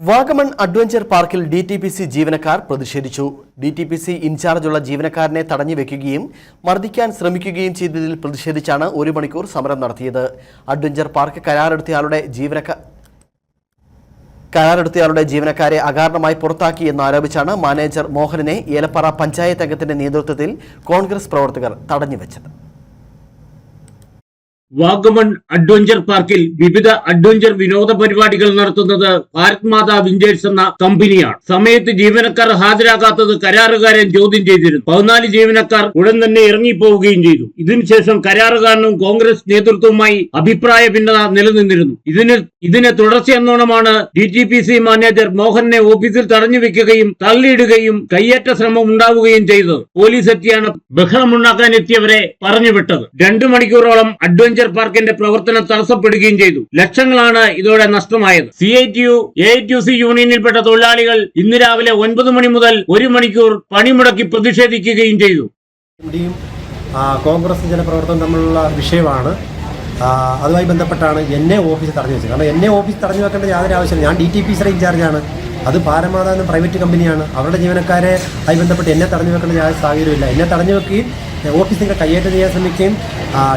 Vagamon adventure പാർക്കിൽ D T P C ജീവനക്കാർ പ്രതിഷേധിച്ചു. ഡി ടി പി സി ഇൻചാർജുള്ള ജീവനക്കാരനെ തടഞ്ഞു വെക്കുകയും മർദ്ദിക്കാൻ ശ്രമിക്കുകയും ചെയ്തതിൽ പ്രതിഷേധിച്ചാണ് ഒരു മണിക്കൂർ സമരം നടത്തിയത്. അഡ്വഞ്ചർ പാർക്ക് കരാറെടുത്തയാളുടെ ജീവനക്കാർ കരാറെടുത്തയാളുടെ ജീവനക്കാരെ അകാരണമായി പുറത്താക്കി എന്നാരോപിച്ചാണ് മാനേജർ മോഹനനെ ഏലപ്പാറ പഞ്ചായത്ത് അംഗത്തിന്റെ നേതൃത്വത്തിൽ കോൺഗ്രസ് പ്രവർത്തകർ തടഞ്ഞുവെച്ചത് വാഗമൺ അഡ്വഞ്ചർ പാർക്കിൽ വിവിധ അഡ്വഞ്ചർ വിനോദ പരിപാടികൾ നടത്തുന്നത് ഭാരത് മാതാ വിഞ്ചേഴ്സ് എന്ന കമ്പനിയാണ്. സമയത്ത് ജീവനക്കാർ ഹാജരാകാത്തത് കരാറുകാരൻ ചോദ്യം ചെയ്തിരുന്നു. പതിനാല് ജീവനക്കാർ ഉടൻ തന്നെ ഇറങ്ങിപ്പോവുകയും ചെയ്തു. ഇതിനുശേഷം കരാറുകാരനും കോൺഗ്രസ് നേതൃത്വവുമായി അഭിപ്രായ ഭിന്നത നിലനിന്നിരുന്നു. ഇതിന് ഇതിനെ തുടർച്ചയെന്നോണമാണ് D G P C manager മോഹനെ ഓഫീസിൽ തടഞ്ഞു വെക്കുകയും തള്ളിയിടുകയും കയ്യേറ്റ ശ്രമം ഉണ്ടാവുകയും ചെയ്തത്. പോലീസ് എത്തിയാണ് ബഹളമുണ്ടാക്കാൻ എത്തിയവരെ പറഞ്ഞുവിട്ടത്. രണ്ടു മണിക്കൂറോളം അഡ്വഞ്ചർ പാർക്കിന്റെ പ്രവർത്തനം തടസ്സപ്പെടുകയും ചെയ്തു. ലക്ഷങ്ങളാണ് ഇതോടെ നഷ്ടമായത്. C I T U A T C യൂണിയനിൽപ്പെട്ട തൊഴിലാളികൾ ഇന്ന് രാവിലെ ഒൻപത് മണി മുതൽ ഒരു മണിക്കൂർ പണിമുടക്കി പ്രതിഷേധിക്കുകയും ചെയ്തു. കോൺഗ്രസ് ജനപ്രവർത്തനം തമ്മിലുള്ള വിഷയമാണ്. അതുമായി ബന്ധപ്പെട്ടാണ് എന്നെ ഓഫീസ് തടഞ്ഞു വെച്ചത്. കാരണം എന്നെ ഓഫീസ് തടഞ്ഞു വെക്കേണ്ട യാതൊരു ആവശ്യമില്ല. ഞാൻ ഡി ടി പി സിയുടെ ഇൻചാർജാണ്. അത് പാരമാത എന്ന പ്രൈവറ്റ് കമ്പനിയാണ്. അവരുടെ ജീവനക്കാരെ ആയി ബന്ധപ്പെട്ട് എന്നെ തടഞ്ഞു വെക്കേണ്ട യാതൊരു സാഹചര്യമില്ല. എന്നെ തടഞ്ഞു വെക്കുകയും ഓഫീസിന്റെ കയ്യേറ്റം ചെയ്യാൻ ശ്രമിക്കുകയും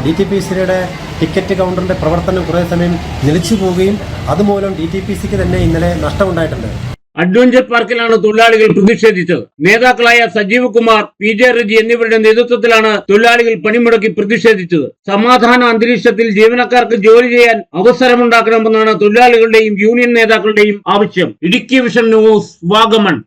ഡി ടി പി സിയുടെ ടിക്കറ്റ് കൗണ്ടറിന്റെ പ്രവർത്തനം കുറേ സമയം നിലച്ചു പോവുകയും അതുമൂലം ഡി ടി പി സിക്ക് തന്നെ ഇന്നലെ നഷ്ടമുണ്ടായിട്ടുണ്ട്. അഡ്വഞ്ചർ പാർക്കിലാണ് തൊഴിലാളികൾ പ്രതിഷേധിച്ചത്. നേതാക്കളായ സജീവ് കുമാർ പി ജെ റെജി എന്നിവരുടെ നേതൃത്വത്തിലാണ് തൊഴിലാളികൾ പണിമുടക്കി പ്രതിഷേധിച്ചത്. സമാധാന അന്തരീക്ഷത്തിൽ ജീവനക്കാർക്ക് ജോലി ചെയ്യാൻ അവസരമുണ്ടാക്കണമെന്നാണ് തൊഴിലാളികളുടെയും യൂണിയൻ നേതാക്കളുടെയും ആവശ്യം. Idukki vision news Vagamon.